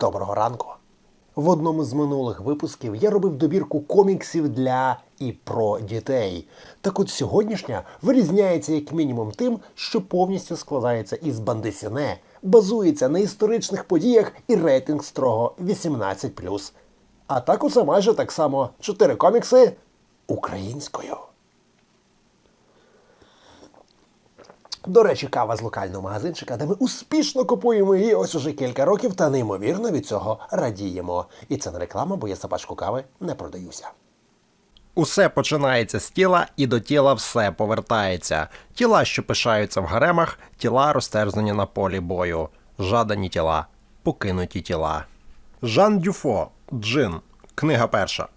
Доброго ранку. В одному з минулих випусків я робив добірку коміксів для і про дітей. Так от сьогоднішня вирізняється як мінімум тим, що повністю складається із бандисіне, базується на історичних подіях і рейтинг строго 18+. А так усе майже так само чотири комікси українською. До речі, кава з локального магазинчика, де ми успішно купуємо її ось уже кілька років та неймовірно від цього радіємо. І це не реклама, бо я за пачку кави не продаюся. Усе починається з тіла, і до тіла все повертається. Тіла, що пишаються в гаремах, тіла розтерзані на полі бою. Жадані тіла, покинуті тіла. Жан Дюфо, Джин. Книга перша.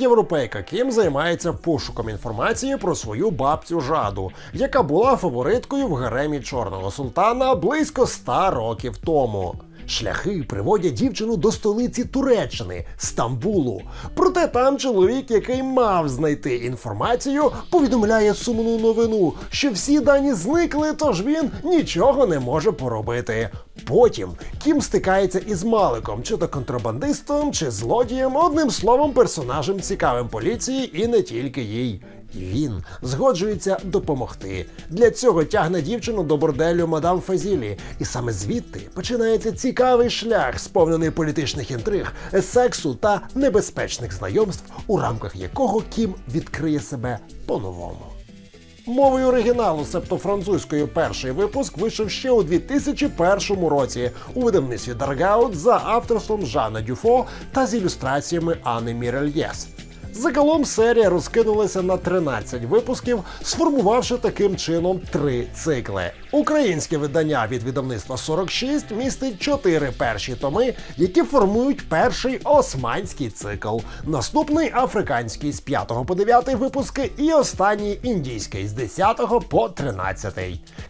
Європейка Кім займається пошуком інформації про свою бабцю Жаду, яка була фавориткою в гаремі чорного султана близько ста років тому. Шляхи приводять дівчину до столиці Туреччини Стамбулу. Проте там чоловік, який мав знайти інформацію, повідомляє сумну новину, що всі дані зникли, тож він нічого не може поробити. Потім Кім стикається із Маликом, чи то контрабандистом, чи злодієм, одним словом, персонажем цікавим поліції і не тільки їй. І він згоджується допомогти. Для цього тягне дівчину до борделю мадам Фазілі, і саме звідти починається цікавий шлях, сповнений політичних інтриг, сексу та небезпечних знайомств, у рамках якого Кім відкриє себе по-новому. Мовою оригіналу, себто французькою, перший випуск вийшов ще у 2001 році у видавництві Даргаут за авторством Жана Дюфо та з ілюстраціями Анни Мірельєс. Загалом серія розкинулася на 13 випусків, сформувавши таким чином три цикли. Українське видання від видавництва 46 містить чотири перші томи, які формують перший османський цикл. Наступний африканський з 5 по 9 випуски, і останній індійський з 10 по 13.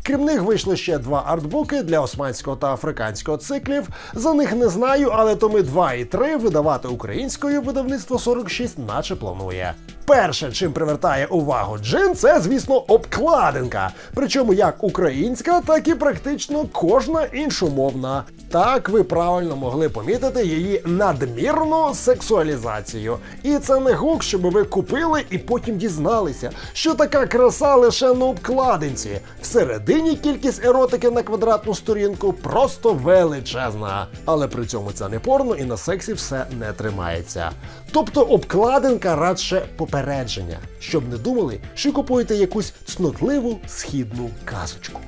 Крім них вийшли ще два артбуки для османського та африканського циклів. За них не знаю, але томи 2 і 3 видавати українською видавництво 46 наче планує. Перше, чим привертає увагу Джин, це, звісно, обкладинка. Причому як українська, так і практично кожна іншомовна. Так ви правильно могли помітити її надмірну сексуалізацію. І це не гук, щоб ви купили і потім дізналися, що така краса лише на обкладинці. Всередині кількість еротики на квадратну сторінку просто величезна. Але при цьому це не порно і на сексі все не тримається. Тобто обкладинка радше попередження, щоб не думали, що купуєте якусь цнотливу східну казочку.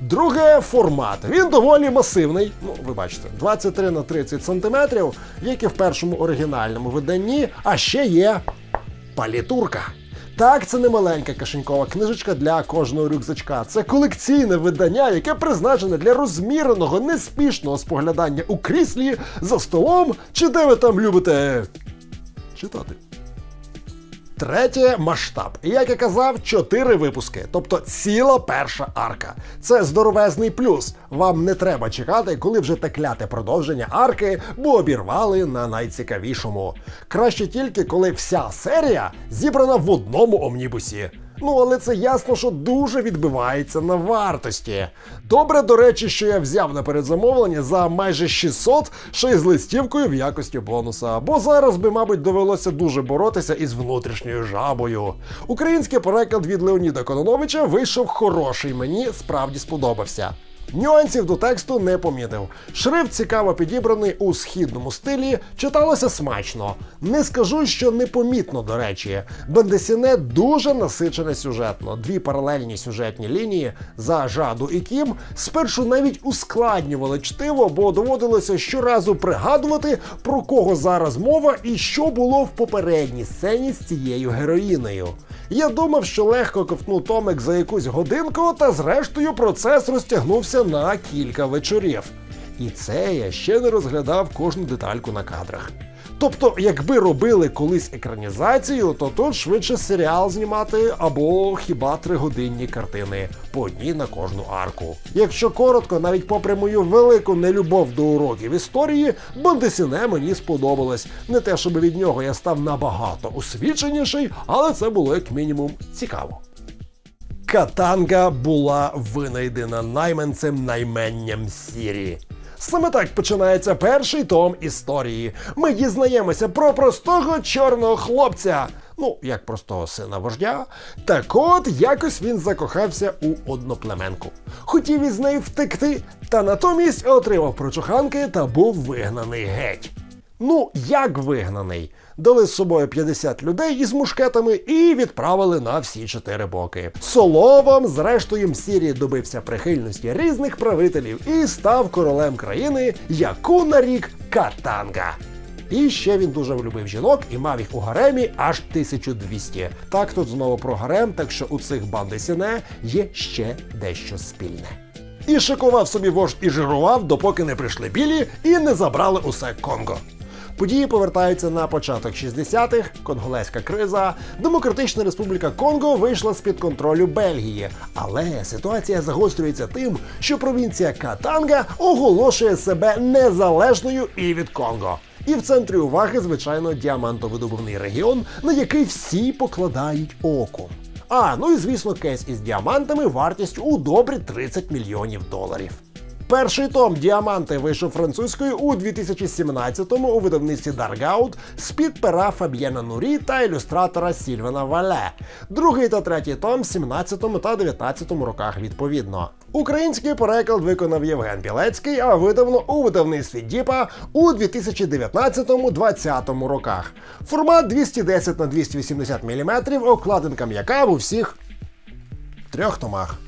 Друге формат. Він доволі масивний. Ну, ви бачите, 23 на 30 сантиметрів, як і в першому оригінальному виданні, а ще є палітурка. Так, це не маленька кишенькова книжечка для кожного рюкзачка. Це колекційне видання, яке призначене для розміреного, неспішного споглядання у кріслі за столом, чи де ви там любите читати. Третє масштаб. Як я казав, чотири випуски, тобто ціла перша арка. Це здоровезний плюс. Вам не треба чекати, коли вже те кляте продовження арки, бо обірвали на найцікавішому. Краще тільки коли вся серія зібрана в одному омнібусі. Ну, але це ясно, що дуже відбивається на вартості. Добре, до речі, що я взяв на передзамовлення за майже 600 ще й з листівкою в якості бонуса. Бо зараз би, мабуть, довелося дуже боротися із внутрішньою жабою. Український переклад від Леоніда Кононовича вийшов хороший, мені справді сподобався. Нюансів до тексту не помітив. Шрифт цікаво підібраний у східному стилі, читалося смачно. Не скажу, що непомітно, до речі. Бендесіне дуже насичене сюжетно. Дві паралельні сюжетні лінії за жаду і Кім спершу навіть ускладнювали чтиво, бо доводилося щоразу пригадувати, про кого зараз мова і що було в попередній сцені з цією героїнею. Я думав, що легко ковтну томик за якусь годинку, та зрештою процес розтягнувся на кілька вечорів. І це я ще не розглядав кожну детальку на кадрах. Тобто, якби робили колись екранізацію, то тут швидше серіал знімати або хіба тригодинні картини по одній на кожну арку. Якщо коротко, навіть попри мою велику нелюбов до уроків історії, Бондесіне мені сподобалось. Не те, щоб від нього я став набагато освіченіший, але це було як мінімум цікаво. Катанга була винайдена найманцем найменням Сірі. Саме так починається перший том історії. Ми дізнаємося про простого чорного хлопця. Ну, як простого сина вождя. Так от якось він закохався у одноплеменку. Хотів із неї втекти, та натомість отримав прочуханки та був вигнаний геть. Ну, як вигнаний? Дали з собою 50 людей із мушкетами і відправили на всі чотири боки. Соловом, зрештою, Сірі добився прихильності різних правителів і став королем країни, яку нарік Катанга. І ще він дуже влюбив жінок і мав їх у гаремі аж 1200. Так тут знову про гарем, так що у цих бандесіне є ще дещо спільне. І шикував собі вождь і жирував, допоки не прийшли білі і не забрали усе Конго. Події повертаються на початок 60-х, конголезька криза. Демократична Республіка Конго вийшла з-під контролю Бельгії. Але ситуація загострюється тим, що провінція Катанга оголошує себе незалежною і від Конго. І в центрі уваги, звичайно, діамантовидобувний регіон, на який всі покладають око. А, ну і звісно, кейс із діамантами вартістю у добрі 30 мільйонів доларів. Перший том Діаманти вийшов французькою у 2017-му у видавництві Даргаут з-під пера Фаб'єна Нурі та ілюстратора Сільвена Вале. Другий та третій том 17-му та 19-му роках відповідно. Український переклад виконав Євген Білецький, а видавно у видавництві Діпа у 2019-20 роках. Формат 210 на 280 мм, окладинка м'яка в усіх трьох томах.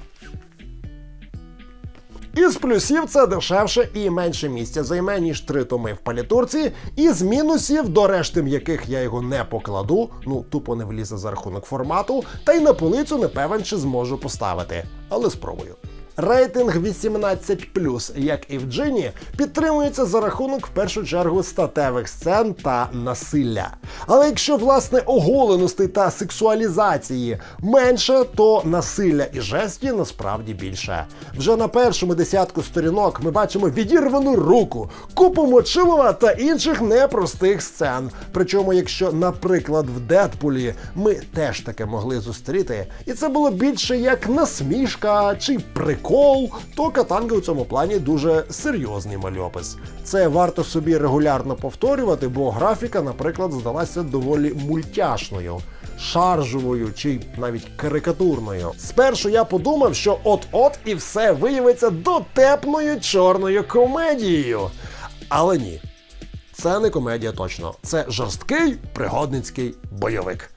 Із плюсів це дешевше і менше місця займе, ніж три томи в палітурці. Із мінусів, до решти м'яких я його не покладу, ну тупо не влізе за рахунок формату, та й на полицю не певен, чи зможу поставити. Але спробую. Рейтинг 18, як і в Джині, підтримується за рахунок в першу чергу статевих сцен та насилля. Але якщо власне оголеностей та сексуалізації менше, то насилля і жесті насправді більше. Вже на першому десятку сторінок ми бачимо відірвану руку, купу мочилова та інших непростих сцен. Причому, якщо, наприклад, в Дедпулі ми теж таке могли зустріти, і це було більше як насмішка чи прикол прикол, то катанга у цьому плані дуже серйозний мальопис. Це варто собі регулярно повторювати, бо графіка, наприклад, здалася доволі мультяшною. Шаржовою чи навіть карикатурною. Спершу я подумав, що от-от і все виявиться дотепною чорною комедією. Але ні, це не комедія точно. Це жорсткий пригодницький бойовик.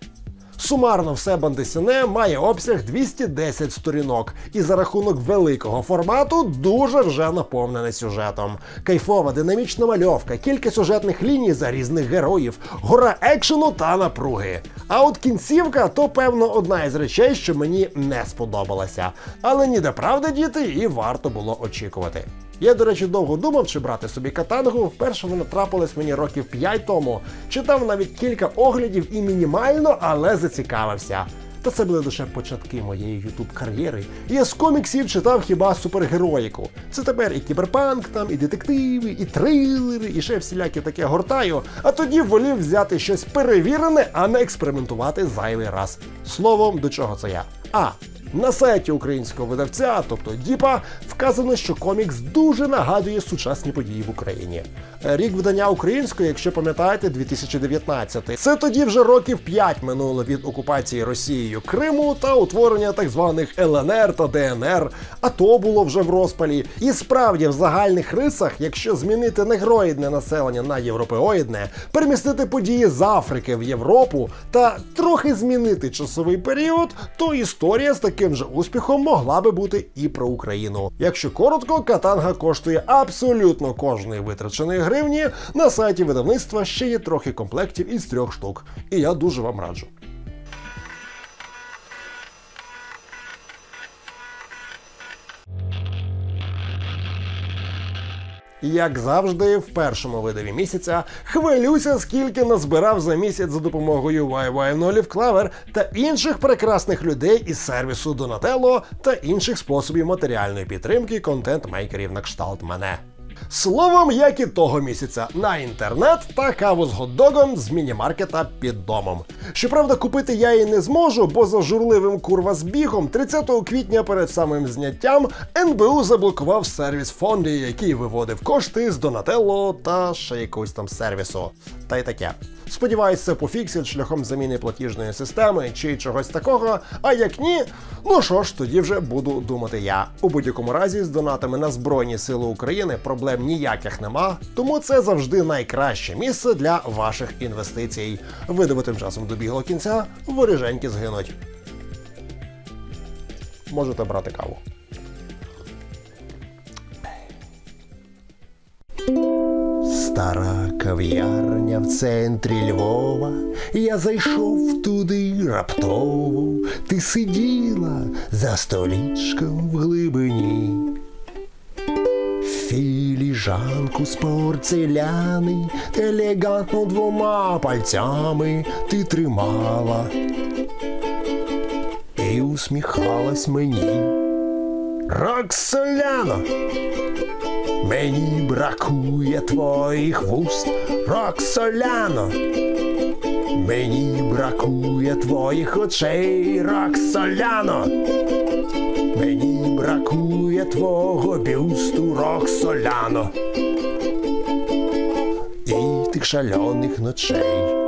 Сумарно все Бандесіне має обсяг 210 сторінок, і за рахунок великого формату дуже вже наповнене сюжетом. Кайфова динамічна мальовка, кілька сюжетних ліній за різних героїв, гора екшену та напруги. А от кінцівка то певно одна із речей, що мені не сподобалася. Але ніде правди діти, і варто було очікувати. Я, до речі, довго думав, чи брати собі катангу. Вперше вона трапилась мені років 5 тому. Читав навіть кілька оглядів і мінімально, але зацікавився. Та це були лише початки моєї ютуб кар'єри. Я з коміксів читав хіба супергероїку. Це тепер і кіберпанк, там, і детективи, і трилери, і ще всілякі таке гортаю. А тоді волів взяти щось перевірене, а не експериментувати зайвий раз. Словом, до чого це я? А. На сайті українського видавця, тобто Діпа, вказано, що комікс дуже нагадує сучасні події в Україні. Рік видання української, якщо пам'ятаєте, 2019. Це тоді вже років 5 минуло від окупації Росією Криму та утворення так званих ЛНР та ДНР. А то було вже в розпалі. І справді в загальних рисах, якщо змінити негроїдне населення на європеоїдне, перемістити події з Африки в Європу та трохи змінити часовий період, то історія з таким же успіхом могла би бути і про Україну. Якщо коротко, катанга коштує абсолютно кожної витраченої гривні. На сайті видавництва ще є трохи комплектів із трьох штук. І я дуже вам раджу. Як завжди, в першому видові місяця хвилюся, скільки назбирав за місяць за допомогою YY Olive Clever та інших прекрасних людей із сервісу Donatello та інших способів матеріальної підтримки контент-мейкерів на кшталт мене. Словом, як і того місяця, на інтернет та каву з гот-догом з міні-маркета під домом. Щоправда, купити я її не зможу, бо за журливим курва збігом 30 квітня перед самим зняттям НБУ заблокував сервіс фонді, який виводив кошти з Донателло та ще якогось там сервісу. Та й таке. Сподіваюсь, це пофіксять шляхом заміни платіжної системи чи чогось такого. А як ні, ну що ж, тоді вже буду думати я. У будь-якому разі з донатами на Збройні Сили України проблем ніяких нема, тому це завжди найкраще місце для ваших інвестицій. Видиво тим часом добігло кінця, воріженьки згинуть. Можете брати каву. Стара кав'ярня в центрі Львова. Я зайшов туди раптово. Ти сиділа за столічком в глибині. Філіжанку з порцеляни елегантно двома пальцями ти тримала і усміхалась мені. Роксоляно! Мені бракує твоїх вуст, Роксоляно. Мені бракує твоїх очей, Роксоляно. Мені бракує твого бюсту, Роксоляно. І тих шальоних ночей.